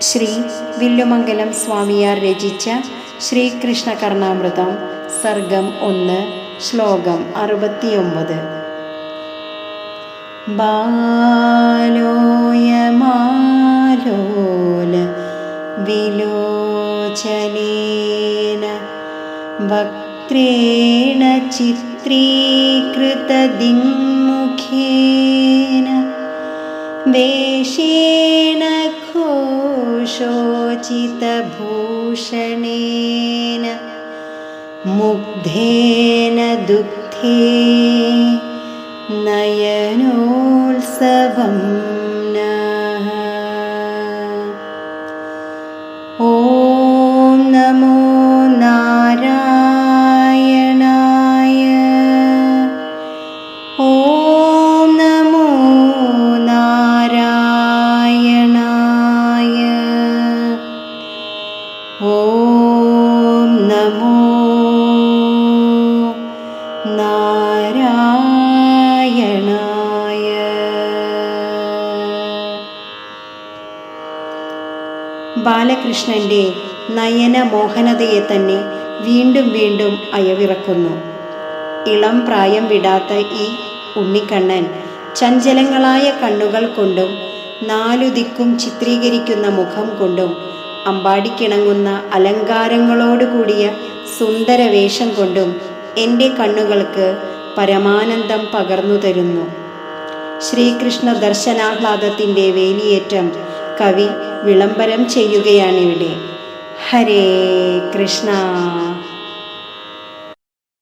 ശ്രീ വില്ലുമംഗലം സ്വാമിയാർ രചിച്ച ശ്രീകൃഷ്ണ കർണാമൃതം സർഗം ഒന്ന് ശ്ലോകം അറുപത്തിയൊമ്പത്. ബാലോയമാലോല വിലോചനേന വക്ത്രേണ ചിത്രീകൃതദിങ്മുഖേന വേഷേണ शोचितभूषणेन मुग्धेन दुःखे नयनोत्सवम् നമോ നാരായണായ. ബാലകൃഷ്ണന്റെ നയന മോഹനതയെ തന്നെ വീണ്ടും വീണ്ടും അയവിറക്കുന്നു. ഇളം പ്രായം വിടാത്ത ഈ ഉണ്ണിക്കണ്ണൻ ചഞ്ചലങ്ങളായ കണ്ണുകൾ കൊണ്ടും നാലു ദിക്കും ചിത്രീകരിക്കുന്ന മുഖം കൊണ്ടും അമ്പാടിക്കിണങ്ങുന്ന അലങ്കാരങ്ങളോടുകൂടിയ സുന്ദര വേഷം കൊണ്ടും എന്റെ കണ്ണുകൾക്ക് പരമാനന്ദം പകർന്നു തരുന്നു. ശ്രീകൃഷ്ണ ദർശനാഹ്ലാദത്തിന്റെ വേലിയേറ്റം കവി വിളംബരം ചെയ്യുകയാണിവിടെ. ഹരേ കൃഷ്ണ.